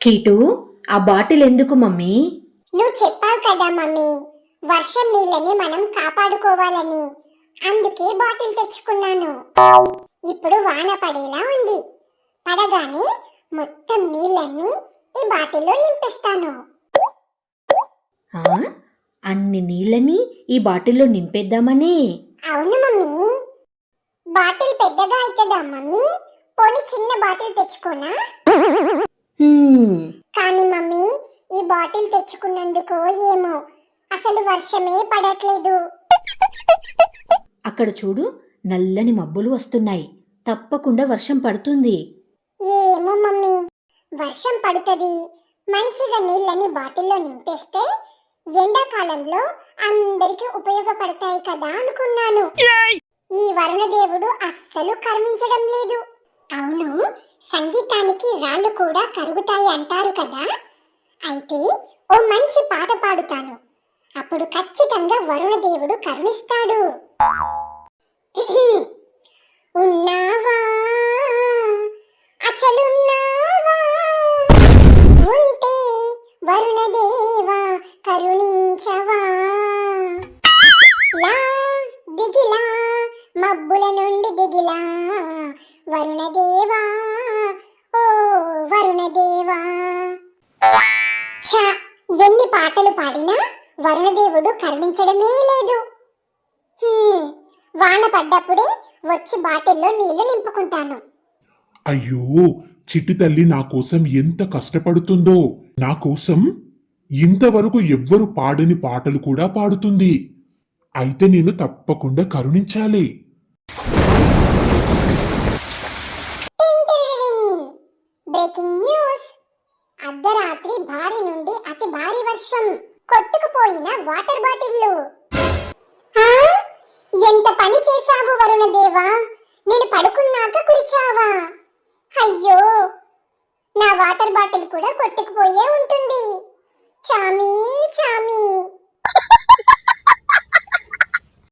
కీటు ఆ బాటిల్ ఎందుకు మమ్మీ? నువ్వు చెప్పావు కదా మమ్మీ వర్షం నీళ్ళని మనం కాపాడుకోవాలని. అందుకే బాటిల్ తెచ్చుకున్నాను. ఇప్పుడు వాన పడేలా ఉంది. పడగానే మొత్తం నీళ్ళన్నీ ఈ బాటిల్లో నింపిస్తాను? అన్ని నీళ్ళని ఈ బాటిల్లో నింపేద్దామని? అవును మమ్మీ. బాటిల్ పెద్దగా అవుతుందా మమ్మీ? పోనీ చిన్న బాటిల్ తెచ్చుకోనా? కానీ మమ్మీ ఈ బాటిల్ తెచ్చుకున్నందుకు ఏమో. అసలు వర్షమే పడట్లేదు. అక్కడ చూడు నల్లని మబ్బులు వస్తున్నాయి. తప్పకుండా వర్షం పడుతుంది. ఏమో మమ్మీ. వర్షం పడుతుంది. మంచిగా నీళ్ళని బాటిల్లో నింపేస్తే ఎండాకాలంలో అందరికి ఉపయోగపడతాయి కదా అనుకున్నాను. ఈ వరుణదేవుడు అస్సలు కరుణించడం లేదు. అవును సంగీతానికి రాళ్ళు కూడా కరుగుతాయి అంటారు కదా? అయితే ఓ మంచి పాట పాడుతాను. అప్పుడు ఖచ్చితంగా వరుణదేవుడు కరుణిస్తాడు. ఉన్నావా? అచలున్నావా ఉంటే వరుణదేవా కరుణించవా? నుండి దిగిలా. వరుణదేవా ఓ వరుణదేవా. ఛ ఎన్ని పాటలు పాడినా వరుణదేవుడు కరుణించడమే లేదు. వాన పడ్డప్పుడే వచ్చి బాటిల్లో నీళ్ళు నింపుకుంటాను. అయ్యో చిట్టి తల్లి నా కోసం ఎంత కష్టపడుతుందో. నా కోసం ఇంతవరకు ఎవ్వరు పాడని పాటలు కూడా పాడుతుంది. అయితే నేను తప్పకుండా కరుణించాలి. అతి భారీ నుండి అతి భారీ వర్షం కొట్టుకుపోయిన వాటర్ బాటిల్లు ఆ? ఎంత పని చేశావు వరుణదేవా? నేను పడుకున్నాక కురిచావా? అయ్యో!